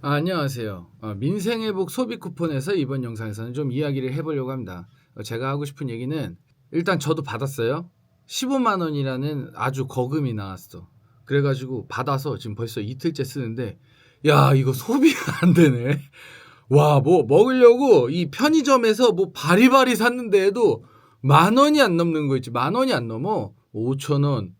아, 안녕하세요. 어, 민생회복 소비 쿠폰에서 이번 영상에서는 좀 이야기를 해보려고 합니다. 어, 제가 하고 싶은 얘기는 일단 저도 받았어요. 15만 원이라는 아주 거금이 나왔어. 그래가지고 받아서 지금 벌써 이틀째 쓰는데 야 이거 소비가 안 되네. 와 뭐 먹으려고 이 편의점에서 뭐 바리바리 샀는데도 만 원이 안 넘는 거 있지. 만 원이 안 넘어. 5천 원.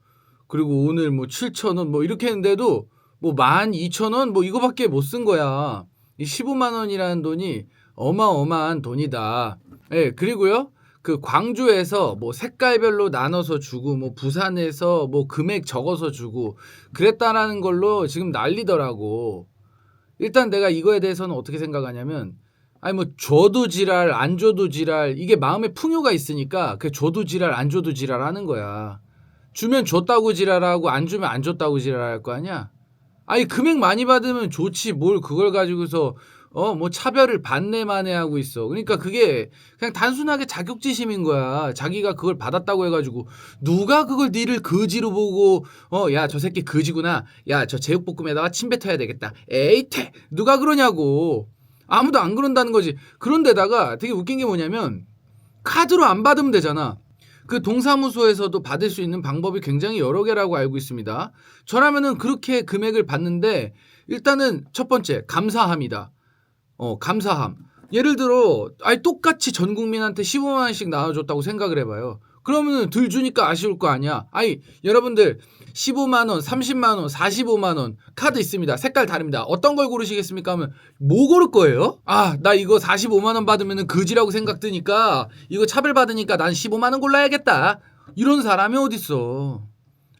그리고 오늘 뭐 7천 원뭐 이렇게 했는데도 뭐만 이천 원뭐 이거밖에 못 쓴 거야. 이 15만 원이라는 돈이 어마어마한 돈이다. 예, 그리고요. 그 광주에서 뭐 색깔별로 나눠서 주고 뭐 부산에서 뭐 금액 적어서 주고 그랬다라는 걸로 지금 난리더라고. 일단 내가 이거에 대해서는 어떻게 생각하냐면 아니 뭐 줘도 지랄 안 줘도 지랄 이게 마음에 풍요가 있으니까 그 줘도 지랄 안 줘도 지랄 하는 거야. 주면 줬다고 지랄하고 안 주면 안 줬다고 지랄할 거 아니야? 아니 금액 많이 받으면 좋지 뭘 그걸 가지고서 어 뭐 차별을 반내만에 하고 있어. 그러니까 그게 그냥 단순하게 자격지심인 거야. 자기가 그걸 받았다고 해가지고 누가 그걸 니를 거지로 보고 어 야 저 새끼 거지구나. 야 저 제육볶음에다가 침 뱉어야 되겠다. 에이태 누가 그러냐고. 아무도 안 그런다는 거지. 그런데다가 되게 웃긴 게 뭐냐면 카드로 안 받으면 되잖아. 그 동사무소에서도 받을 수 있는 방법이 굉장히 여러 개라고 알고 있습니다. 저라면은 그렇게 금액을 받는데 일단은 첫 번째 감사합니다. 어 감사함. 예를 들어 아니 똑같이 전 국민한테 15만 원씩 나눠줬다고 생각을 해봐요. 그러면은 들 주니까 아쉬울 거 아니야. 아니 여러분들 15만 원, 30만 원, 45만 원 카드 있습니다. 색깔 다릅니다. 어떤 걸 고르시겠습니까? 하면 뭐 고를 거예요? 아, 나 이거 45만 원 받으면은 거지라고 생각 드니까 이거 차별 받으니까 난 15만 원 골라야겠다. 이런 사람이 어딨어.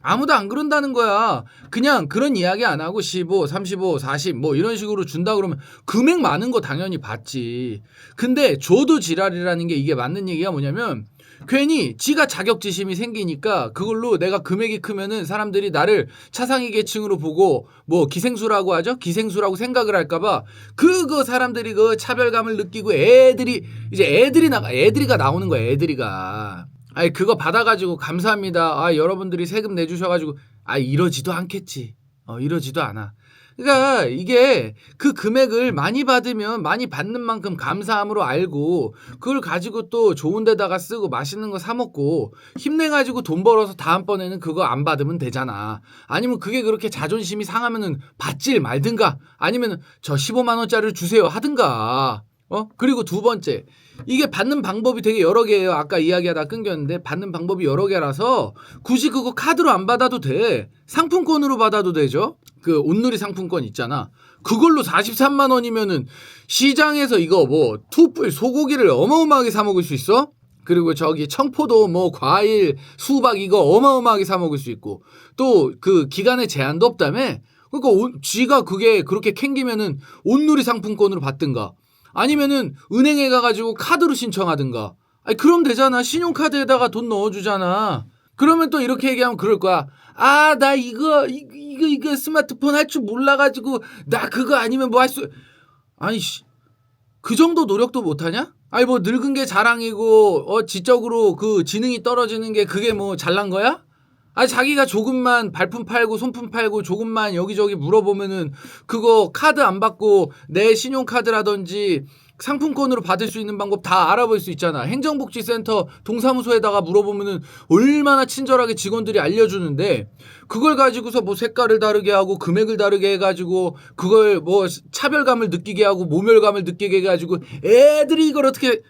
아무도 안 그런다는 거야. 그냥 그런 이야기 안 하고 15, 35, 40 뭐 이런 식으로 준다 그러면 금액 많은 거 당연히 받지. 근데 줘도 지랄이라는 게 이게 맞는 얘기가 뭐냐면 괜히 지가 자격지심이 생기니까 그걸로 내가 금액이 크면은 사람들이 나를 차상위 계층으로 보고 뭐 기생수라고 하죠? 기생수라고 생각을 할까봐 그거 사람들이 그 차별감을 느끼고 애들이 이제 애들이 나가 애들이가 나오는 거야 애들이가. 아니 그거 받아가지고 감사합니다. 아 여러분들이 세금 내주셔가지고. 아 이러지도 않겠지. 어 이러지도 않아 그러니까 이게 그 금액을 많이 받으면 많이 받는 만큼 감사함으로 알고 그걸 가지고 또 좋은 데다가 쓰고 맛있는 거 사 먹고 힘내 가지고 돈 벌어서 다음번에는 그거 안 받으면 되잖아. 아니면 그게 그렇게 자존심이 상하면은 받질 말든가 아니면 저 15만 원짜리를 주세요 하든가. 어? 그리고 두 번째. 이게 받는 방법이 되게 여러 개예요. 아까 이야기하다 끊겼는데 받는 방법이 여러 개라서 굳이 그거 카드로 안 받아도 돼. 상품권으로 받아도 되죠. 그 온누리 상품권 있잖아. 그걸로 43만 원이면은 시장에서 이거 뭐 투뿔 소고기를 어마어마하게 사 먹을 수 있어? 그리고 저기 청포도 뭐 과일 수박 이거 어마어마하게 사 먹을 수 있고. 또 그 기간에 제한도 없다며? 그러니까 온- 쥐가 그게 그렇게 캥기면은 온누리 상품권으로 받든가. 아니면은 은행에 가가지고 카드로 신청하든가. 아니 그럼 되잖아. 신용카드에다가 돈 넣어주잖아 그러면 또 이렇게 얘기하면 그럴 거야 아 나 이거 이- 이거 이거 스마트폰 할 줄 몰라가지고 나 그거 아니면 뭐 할 수 아니 씨, 그 정도 노력도 못하냐? 아니 뭐 늙은 게 자랑이고 어 지적으로 그 지능이 떨어지는 게 그게 뭐 잘난 거야? 아니 자기가 조금만 발품 팔고 손품 팔고 조금만 여기저기 물어보면은 그거 카드 안 받고 내 신용카드라든지 상품권으로 받을 수 있는 방법 다 알아볼 수 있잖아. 행정복지센터 동사무소에다가 물어보면은 얼마나 친절하게 직원들이 알려주는데 그걸 가지고서 뭐 색깔을 다르게 하고 금액을 다르게 해가지고 그걸 뭐 차별감을 느끼게 하고 모멸감을 느끼게 해가지고 애들이 이걸 어떻게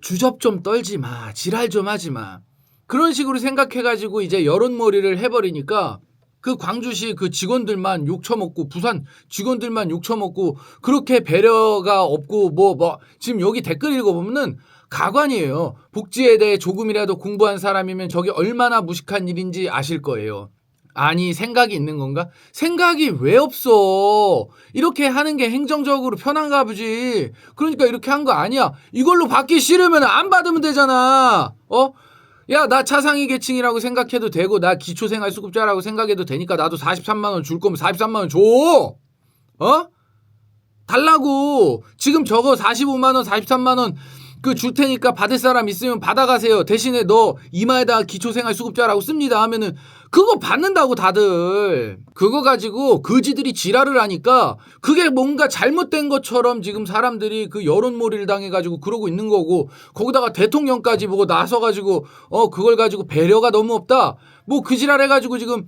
주접 좀 떨지 마. 지랄 좀 하지 마. 그런 식으로 생각해가지고 이제 여론몰이를 해버리니까 그 광주시 그 직원들만 욕 처먹고 부산 직원들만 욕 처먹고 그렇게 배려가 없고 뭐뭐 지금 여기 댓글 읽어보면은 가관이에요. 복지에 대해 조금이라도 공부한 사람이면 저게 얼마나 무식한 일인지 아실 거예요. 아니 생각이 있는 건가? 생각이 왜 없어? 이렇게 하는 게 행정적으로 편한가 보지. 그러니까 이렇게 한 거 아니야. 이걸로 받기 싫으면 안 받으면 되잖아. 어? 야, 나 차상위 계층이라고 생각해도 되고, 나 기초생활수급자라고 생각해도 되니까 나도 43만원 줄 거면 43만원 줘! 어? 달라고! 지금 저거 45만원, 43만원, 그 줄 테니까 받을 사람 있으면 받아가세요. 대신에 너 이마에다 기초생활수급자라고 씁니다. 하면은 그거 받는다고 다들. 그거 가지고 그지들이 지랄을 하니까 그게 뭔가 잘못된 것처럼 지금 사람들이 그 여론몰이를 당해가지고 그러고 있는 거고 거기다가 대통령까지 보고 나서가지고 어 그걸 가지고 배려가 너무 없다. 뭐 그 지랄 해가지고 지금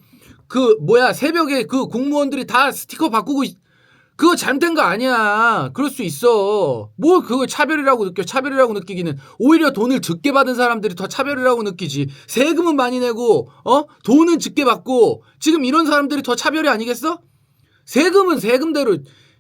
그 뭐야 새벽에 그 공무원들이 다 스티커 바꾸고 있- 그거 잘못된 거 아니야. 그럴 수 있어. 뭘 그걸 차별이라고 느껴. 차별이라고 느끼기는 오히려 돈을 적게 받은 사람들이 더 차별이라고 느끼지. 세금은 많이 내고 어? 돈은 적게 받고 지금 이런 사람들이 더 차별이 아니겠어? 세금은 세금대로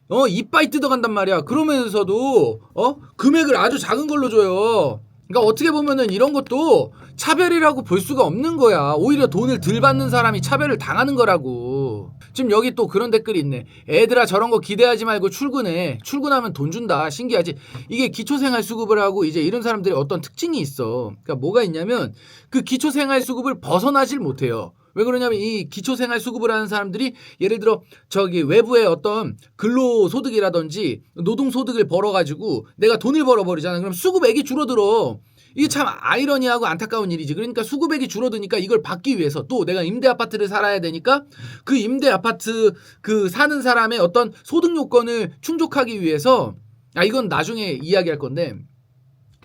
어 이빠이 뜯어간단 말이야. 그러면서도 어 금액을 아주 작은 걸로 줘요. 그러니까 어떻게 보면은 이런 것도 차별이라고 볼 수가 없는 거야. 오히려 돈을 덜 받는 사람이 차별을 당하는 거라고. 지금 여기 또 그런 댓글이 있네. 애들아 저런 거 기대하지 말고 출근해. 출근하면 돈 준다. 신기하지? 이게 기초생활수급을 하고 이제 이런 사람들이 어떤 특징이 있어. 그러니까 뭐가 있냐면 그 기초생활수급을 벗어나질 못해요. 왜 그러냐면 이 기초생활 수급을 하는 사람들이 예를 들어 저기 외부의 어떤 근로소득이라든지 노동소득을 벌어가지고 내가 돈을 벌어버리잖아. 그럼 수급액이 줄어들어. 이게 참 아이러니하고 안타까운 일이지. 그러니까 수급액이 줄어드니까 이걸 받기 위해서 또 내가 임대 아파트를 살아야 되니까 그 임대 아파트 그 사는 사람의 어떤 소득 요건을 충족하기 위해서 아 이건 나중에 이야기할 건데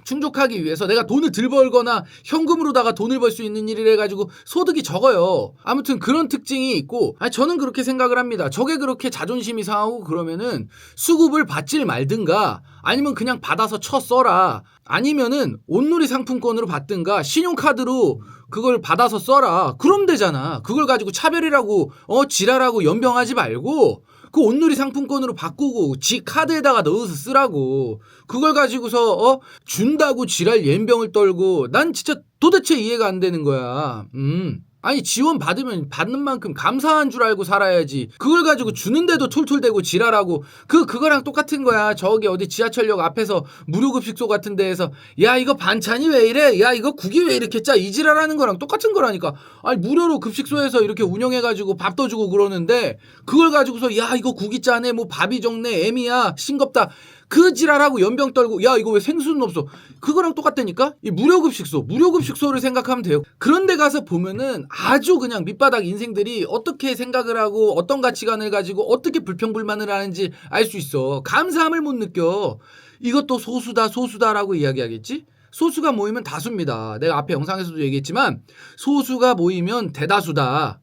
충족하기 위해서 내가 돈을 들 벌거나 현금으로다가 돈을 벌 수 있는 일을 해가지고 소득이 적어요. 아무튼 그런 특징이 있고, 아니, 저는 그렇게 생각을 합니다. 저게 그렇게 자존심이 상하고 그러면은 수급을 받질 말든가 아니면 그냥 받아서 쳐 써라. 아니면은 온누리 상품권으로 받든가 신용카드로 그걸 받아서 써라. 그럼 되잖아. 그걸 가지고 차별이라고 어 지랄하고 연병하지 말고 그 온누리 상품권으로 바꾸고 지 카드에다가 넣어서 쓰라고 그걸 가지고서 어 준다고 지랄 연병을 떨고 난 진짜 도대체 이해가 안 되는 거야. 음. 아니 지원 받으면 받는 만큼 감사한 줄 알고 살아야지. 그걸 가지고 주는데도 툴툴대고 지랄하고 그 그거랑 똑같은 거야. 저기 어디 지하철역 앞에서 무료 급식소 같은 데에서 야 이거 반찬이 왜 이래? 야 이거 국이 왜 이렇게 짜? 이 지랄하는 거랑 똑같은 거라니까. 아니 무료로 급식소에서 이렇게 운영해 가지고 밥도 주고 그러는데 그걸 가지고서 야 이거 국이 짜네 뭐 밥이 적네 애미야 싱겁다. 그 지랄하고 연병 떨고 야 이거 왜 생수는 없어? 그거랑 똑같다니까? 이 무료급식소 무료급식소를 생각하면 돼요. 그런데 가서 보면은 아주 그냥 밑바닥 인생들이 어떻게 생각을 하고 어떤 가치관을 가지고 어떻게 불평불만을 하는지 알 수 있어. 감사함을 못 느껴. 이것도 소수다 소수다라고 이야기하겠지? 소수가 모이면 다수입니다. 내가 앞에 영상에서도 얘기했지만 소수가 모이면 대다수다